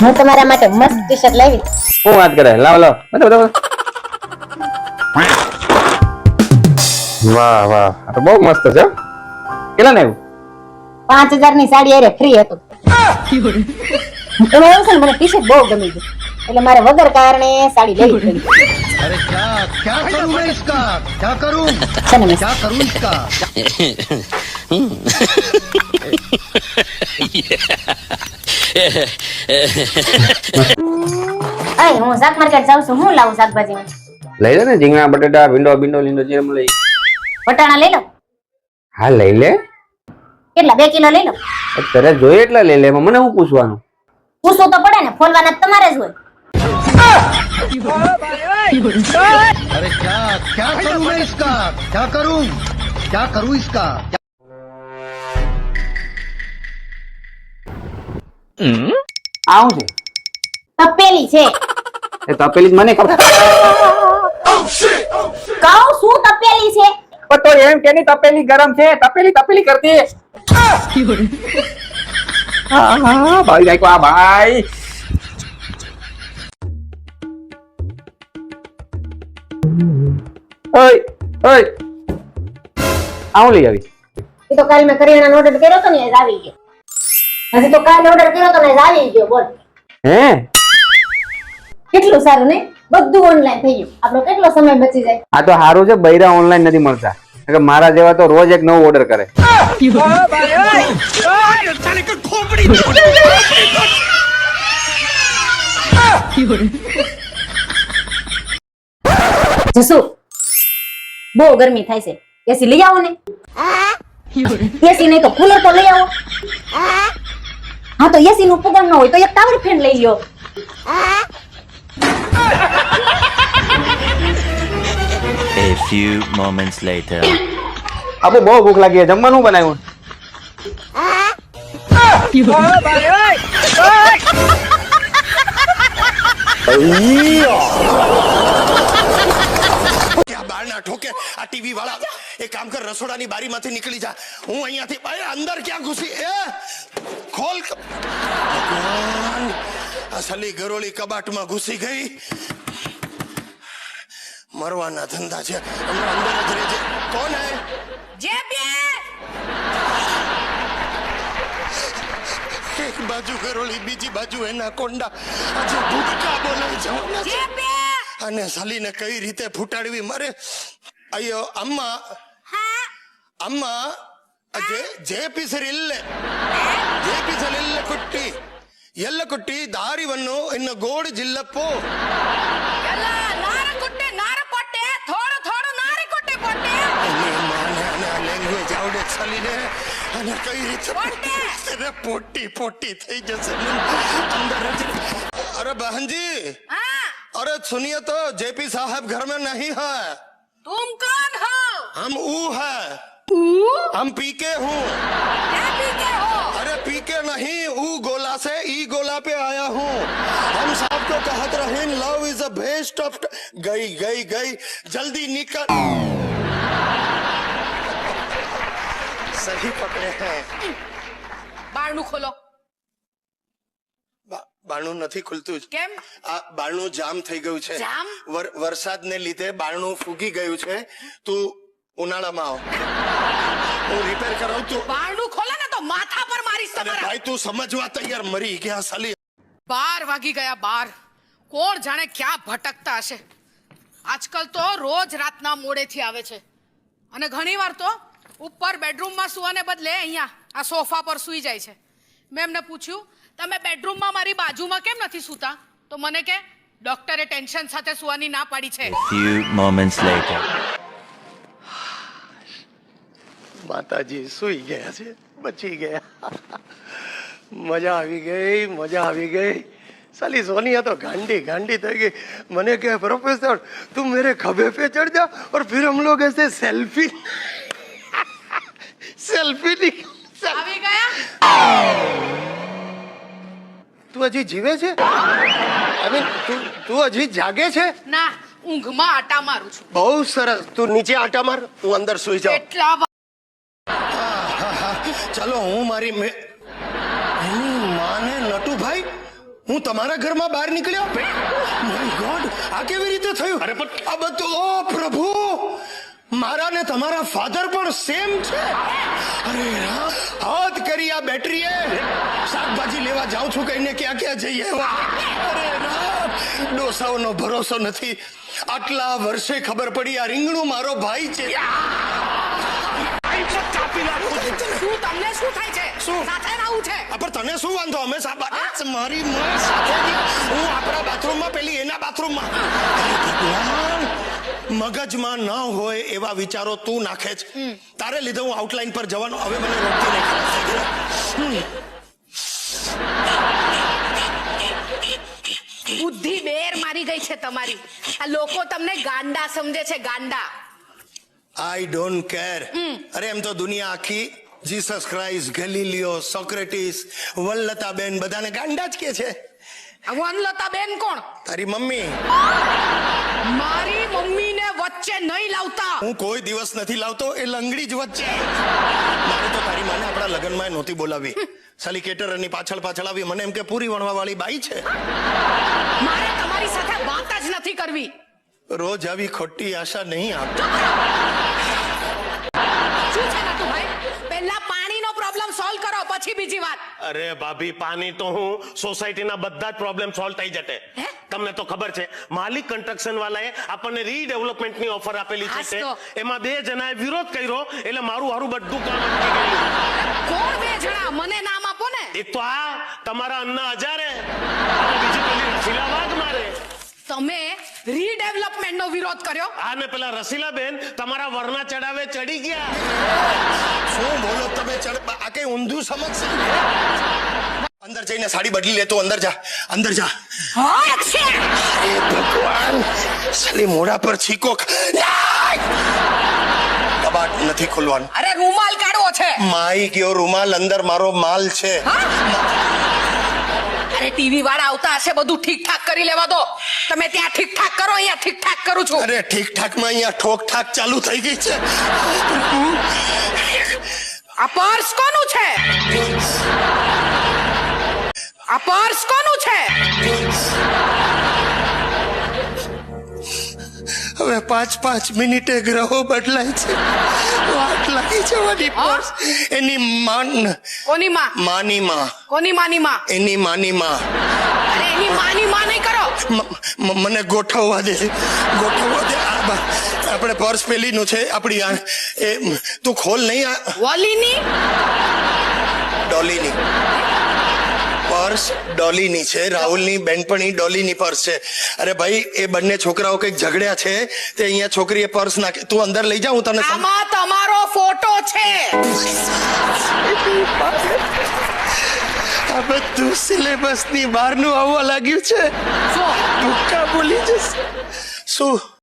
હું તમારા માટે મસ્ત ટી લાવી હું વાત કરે? લાવ લાવ. બતાવ બતાવ વાહ વાહ. આ તો બહુ મસ્ત છે કેટલા ને પાંચ હજારની સાડી અરે ફ્રી હતું. એમાં એવું છે ને મને ટી બહુ ગમી છે એટલે મારે વગર કારણે સાડી લેવી પડી. અરે ક્યા ક્યા કરું મેં ઇસકા? ક્યા કરું? ક્યા કરું ઇસકા? હમ. અય હું શાક માર્કેટ જાઉં છું. હું લાવું શાકભાજી લઈ લે ને રીંગણા બટેટા ભીંડો ભીંડો લીંડો જેમ લઈ વટાણા લઈ લો. હા લઈ લે. કેટલા બે કિલો લઈ લો? અત્યારે જોઈએ એટલા લઈ લે મને હું પૂછવાનું? પૂછવું તો પડે ને ફોલવાના તમારે જ હોય. અરે ક્યા ક્યા કરું મેં ઇસકા? ક્યા કરું? ક્યા કરું ઇસકા? આવું છે? તપેલી છે. એ તપેલી મને ખબર. કહું શું તપેલી છે? પણ તો એમ કેની તપેલી ગરમ છે. તપેલી તપેલી કરતી. હા હા ભાઈ જાય આ ભાઈ. ઓય ઓય. આવું લઈ આવી. એ તો કાલ મેં કરિયાણાનો ઓર્ડર કર્યો તો ને આવી ગયો. હજી તો કાલે ઓર્ડર કર્યો તો ને આવી ગયો બોલ. હે? કેટલું સારું ને બધું ઓનલાઈન થઈ ગયું. આપણો કેટલો સમય બચી જાય? આ તો સારું છે બૈરા ઓનલાઈન નથી મળતા. કે મારા જેવા તો રોજ એક નવો ઓર્ડર કરે. જસુ બહુ ગરમી થાય છે. એસી લઈ આવો ને. એસી નહીં તો કુલર તો લઈ આવો. હા તો એસી નું પગાર ન હોય તો એક ટાવર ફેન લઈ લ્યો. A few moments later. આપણે બહુ ભૂખ લાગી છે. જમવાનું બનાવ્યું? આ બારના ઠોકે? આ ટીવી વાળા એ કામ કર રસોડાની બારીમાંથી નીકળી જા. હું અહીંયાથી અંદર ક્યાં ઘૂસી? એ ખોલ આ સલી ગરોળી કબાટમાં ઘૂસી ગઈ. મરવાના ધંધા છે. અંદર જ રહેજે. કોણ હે? જે બે! એક બાજુ ગરોળી બીજી બાજુ એના કોંડા. આજે ભૂટકા બોલાઈ જવાના છે અને સલીને કઈ રીતે ફૂટાડવી? મારે અયો આમાં ಅಮ್ಮ ಜೆ ಜೆ ಪಿಸರಿಲ್ಲ ಜೆ ಪಿಸಲಿಲ್ಲ ಕುಟ್ಟಿ ಎಲ್ಲ ಕುಟ್ಟಿ ದಾರಿವನ್ನು ಇನ್ನು ಗೋಡು ಜಿಲ್ಲಪ್ಪು ಎಲ್ಲ ನಾರ ಕೊಟ್ಟೆ ನಾರ ಪೊಟ್ಟೆ ಥೋಡು ಥೋಡು ನಾರಿ ಕೊಟ್ಟೆ ಪೊಟ್ಟೆ લેંગ્વેજ આવડે સલીને અને કઈ રીતે પોટ્ટી. અરે પોટી પોટી થઈ જશે અંદર જ અરે બહનજી हाँ अरे सुनिए तो जेपी साहब घर में नहीं है तुम कौन हो हम ऊ है हम पीके हूँ क्या पीते हो अरे पीके नहीं ऊ गोला से ई गोला पे आया हूँ हम साहब को कहत रहे love is a best of गई गई गई जल्दी निकल सही पकड़े हैं બારણું ખોલો બા- બારણું નથી ખુલતું જ કેમ આ બારણું જામ થઈ ગયું છે જામ? વર- વરસાદને લીધે બારણું ફૂગી ગયું છે તું ઉનાળામાં આવ. હું રિપેર કરાવું તું બારણું ખોલે ને તો માથા પર મારીશ તમારા. ભાઈ તું સમજવા તૈયાર મરી ગયા સાલી બાર વાગી ગયા બાર. કોણ જાણે ક્યાં ભટકતા હશે? આજકાલ તો રોજ રાતના મોડેથી આવે છે. અને ઘણીવાર તો ઉપર બેડરૂમમાં સુવાને બદલે અહીંયા આ સોફા પર સૂઈ જાય છે. મેં એમને પૂછ્યું તમે બેડરૂમમાં મારી બાજુમાં કેમ નથી સૂતા? તો મને કે ડોક્ટરે ટેન્શન સાથે સુવાની ના પાડી છે A few moments later. માતાજી સુઈ ગયા છે બચી ગયા મજા આવી ગઈ મજા આવી ગઈ साली सोनिया तो गांडी गांडी થઈ ગઈ મને કહે प्रोफेसर तुम मेरे खभे पे चढ़ जा और फिर हम लोग ऐसे सेल्फी सेल्फी निकाल આવી ગયા તું હજી જીવે છે આઈ મીન તું તું હજી જાગે છે ના ઊંઘમાં આટા મારું છું બહુ સરસ તું નીચે આટા માર હું અંદર સુઈ જાઉં એટલા વા- ચલો હું મારી મે એની માને નટુભાઈ હું તમારા ઘરમાં બહાર નીકળ્યો? માય ગોડ આ કેવી રીતે થયું? અરે પણ આ બધું ઓ પ્રભુ મારા ને તમારા ફાધર પણ સેમ છે. અરે રામ હાથ કરી આ બેટરીએ. શાકભાજી લેવા જાઉં છું કહીને ક્યાં ક્યાં જઈએ અરે રામ ડોસાઓનો ભરોસો નથી. આટલા વર્ષે ખબર પડી આ રીંગણું મારો ભાઈ છે. કાપી નાખું શું? તમને શું થાય છે શું? સાથે રહું છે પણ તને શું વાંધો? અમે સાબા મારી માં સાથે હું આપણા બાથરૂમમાં પેલી એના બાથરૂમમાં. મગજમાં ન હોય એવા વિચારો તું નાખે છે. તારે લીધે હું આઉટલાઈન પર જવાનો હવે મને રોકતી નહીં. બુદ્ધિ બેર મારી ગઈ છે તમારી. આ લોકો તમને ગાંડા સમજે છે ગાંડા. આઈ ડોન્ટ કેર અરે એમ તો દુનિયા આખી જીસસ ક્રાઇસ્ટ ગલીલિયો સોક્રેટિસ વલ્લતાબેન બધાને ગાંડા જ કે છે. આ વનલતા બેન કોણ? તારી મમ્મી. મારી મમ્મીને વચ્ચે નહીં લાવતા. હું કોઈ દિવસ નથી લાવતો એ લંગડી જ વચ્ચે. મારે તો તારી માને આપણા લગ્નમાં નહોતી બોલાવી. સાલી કેટરની પાછળ પાછળ આવી મને એમ કે પૂરી વણવા વાળી બાઈ છે. મારે તમારી સાથે વાત જ નથી કરવી. રોજ આવી ખોટી આશા નહીં આપતો શું છે પહેલા પાણીનો પ્રોબ્લેમ સોલ્વ કરો પછી બીજી વાત. અરે ભાભી પાણી તો હું સોસાયટીના બધા જ પ્રોબ્લેમ સોલ્વ થઈ જશે તમને તો ખબર છે માલિક કન્સ્ટ્રક્શન વાળાએ આપણને રીડેવલપમેન્ટની ઓફર આપેલી છે. એમાં બે જણાએ વિરોધ કર્યો એટલે મારું હારું બધું કામ કોણ બે જણા? મને નામ આપો ને. એક તો આ તમારા અન્ના હજારે અને બીજી પેલી રસીલા વાઘ મારે તમે રીડેવલપમેન્ટ નો વિરોધ કર્યો? હા ને પેલા રસીલા બેન તમારા વરના ચડાવે ચડી ગયા. શું બોલો તમે ચડ આ કઈ ઊંધું સમજશે અંદર જઈને સાડી બદલી લેતો અંદર જા અંદર જા. અરે ભગવાન સાલી મોઢા પર છીકો કબાટ નથી ખોલવાનું. અરે રૂમાલ કાઢવો છે. માઈ ગયો રૂમાલ અંદર મારો માલ છે. ટીવી વાળા આવતા હશે બધું ઠીક ઠાક કરી લેવા દો. તમે ત્યાં ઠીક ઠાક કરો અહીંયા ઠીક ઠાક કરું છું. અરે ઠીક ઠાકમાં અહીંયા ઠોક ઠાક ચાલુ થઈ ગઈ છે. આ પર્સ કોનું છે? આ પર્સ કોનું છે? હવે પાંચ પાંચ મિનિટે ગ્રહો બદલાય છે. વાટ લાગી જવાની પર્સ એની માન. કોની માં? માની માં. કોની માની માં? એની માની માં. અરે એની માની માં નહીં કરો. મને ગોઠવવા દે. ગોઠવવા દે. આપણે પર્સ પેલીનું છે આપણી આ એ તું ખોલ નહીં આ. વલીની? ડોલીની. પર્સ ડોલીની છે રાહુલની બેનપણી ડોલીની પર્સ છે. અરે ભાઈ એ બંને છોકરાઓ કંઈક ઝઘડ્યા છે તે અહીંયા છોકરીએ પર્સ નાખે તું અંદર લઈ જા હું તને આમાં તમારો ફોટો છે. આ બધું સિલેબસની બહારનું આવવા લાગ્યું છે? શું ભૂક્કા બોલી જશે શું?